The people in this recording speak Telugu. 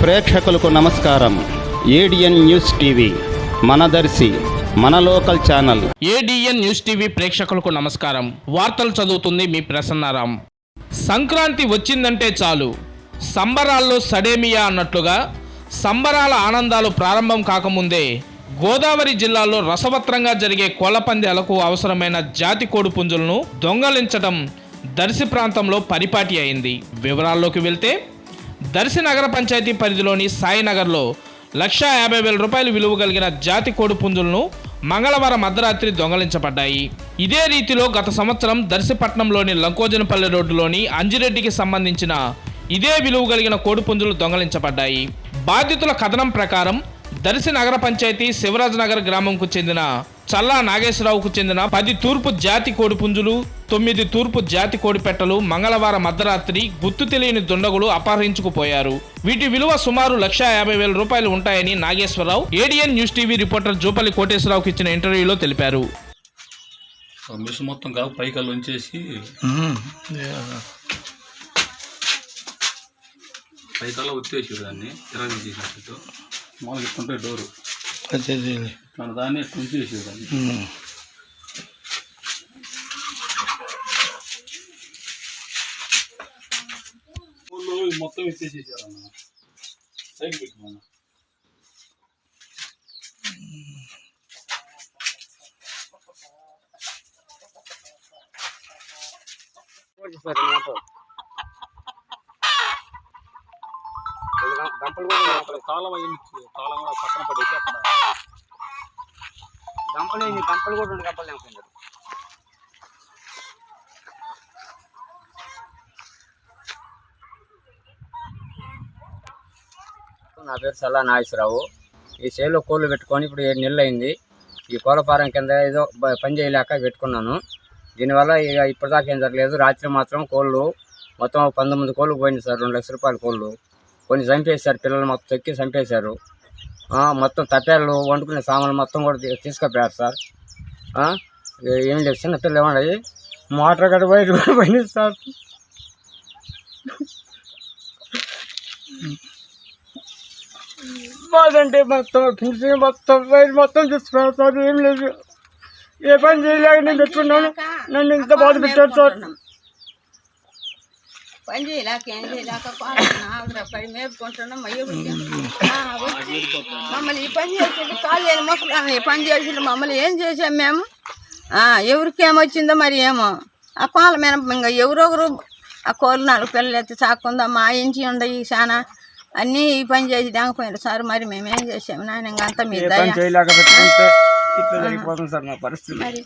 ప్రేక్షకులకు నమస్కారం. ఏడిఎన్ న్యూస్ టీవీ మనదర్శి మన local channel. ADN news TV ప్రేక్షకులకు నమస్కారం. వార్తలు చదువుతుంది మీ ప్రసన్నారాం. సంక్రాంతి వచ్చిందంటే చాలు. సంబరాల్లో సడేమియా అన్నట్లుగా సంబరాల ఆనందాలు ప్రారంభం కాకముందే గోదావరి జిల్లాలో రసవత్రంగా జరిగే కోళ్ళ పందాలకు అవసరమైన జాతి కోడి పుంజులను దొంగలించడం దర్శి ప్రాంతంలో పరిపాటి అయింది. వివరాల్లోకి వెళ్తే దర్శి నగర పంచాయతీ పరిధిలోని సాయినగర్లో లక్షా యాభై వేల రూపాయలు విలువ కలిగిన జాతి కోడి పుంజులను మంగళవారం అర్ధరాత్రి దొంగలించబడ్డాయి. ఇదే రీతిలో గత సంవత్సరం దర్శిపట్నంలోని లంకోజనపల్లి రోడ్డులోని అంజిరెడ్డికి సంబంధించిన ఇదే విలువ కలిగిన కోడి పుంజులు దొంగలించబడ్డాయి. బాధితుల కథనం ప్రకారం దర్శి నగర పంచాయతీ శివరాజ్ నగర్ గ్రామంకు చెందిన చల్లా నాగేశ్వరరావుకు చెందిన పది తూర్పు జాతి కోడి పుంజులు తొమ్మిది తూర్పు జాతి కోడిపెట్టలు మంగళవారం అర్ధరాత్రి గుర్తు తెలియని దుండగులు అపహరించుకుపోయారు. వీటి విలువ సుమారు లక్ష యాభై వేల రూపాయలు ఉంటాయని Nageswararao ADN news TV reporter Jupalli కోటేశ్వరరావుకి ఇచ్చిన ఇంటర్వ్యూలో తెలిపారు. మిషన్ మొత్తం కాదు పైకల్లు ఉంచేసి. పైకల్లా వచ్చేసి దాన్ని మామూలుగా ఇట్టుంటే డోరు. మన దాన్ని ఇట్లా ఉంచేసి దాన్ని ఊళ్ళో ఇవి మొత్తం ఎత్తేసేసారు అన్న సైడ్ పెట్టుకున్నా అక్కడ. తాళం అయ్యింది తాళం కూడా పక్కన పడేసి అక్కడ. గంపలు ఏంది? గంపలు కూడా రెండు గంపలు లేకపోయినారు. నా పేరు సల్లా నాగేశ్వరరావు. ఈ చేలో కోళ్ళు పెట్టుకొని ఇప్పుడు ఏడు నెలలు అయింది. ఈ కోళ్ళ ఫారం కింద ఏదో పని చేయలేక పెట్టుకున్నాను. దీనివల్ల ఇక ఇప్పటిదాకా ఏం జరగలేదు. రాత్రి మాత్రం కోళ్ళు మొత్తం పంతొమ్మిది కోళ్ళు పోయింది సార్. రెండు లక్షల రూపాయల కోళ్ళు. కొన్ని చంపేశారు పిల్లలు మొత్తం తొక్కి చంపేశారు. మొత్తం తప్పేళ్ళు వండుకునే సామాన్లు మొత్తం కూడా తీసుకుపోయారు సార్. ఏం లేదు చిన్న పిల్లలు ఏమన్నాయి మోటార్ గడ బయట కూడా పోయింది సార్. మాదంటే మొత్తం ఫినిషింగ్ మొత్తం బయట మొత్తం తీసుకున్నారు సార్ ఏం లేదు. ఏ పని చేయలేక నేను పెట్టుకున్నాను నన్ను ఇంత బాధ పెట్టారు సార్. పని చేయలేక ఏం చేయలేక పడి మేపుకుంటున్నాం అయ్యో మమ్మల్ని ఈ పని చేసిండు కాళ్ళు లేని మొక్కలు ఈ పని చేసిండు మమ్మల్ని ఏం చేసాం మేము? ఎవరికి ఏమొచ్చిందో మరి ఏమో. ఆ పాల మీద ఇంకా ఎవరొకరు ఆ కోళ్ళు నాలుగు పిల్లలు ఎత్తి సాకుందా మా ఇంచి ఉండయి చాలా అన్నీ ఈ పని చేసి దాకపోయారు సార్ మరి మేము చేసాము నాయన ఇంకా అంతా మరి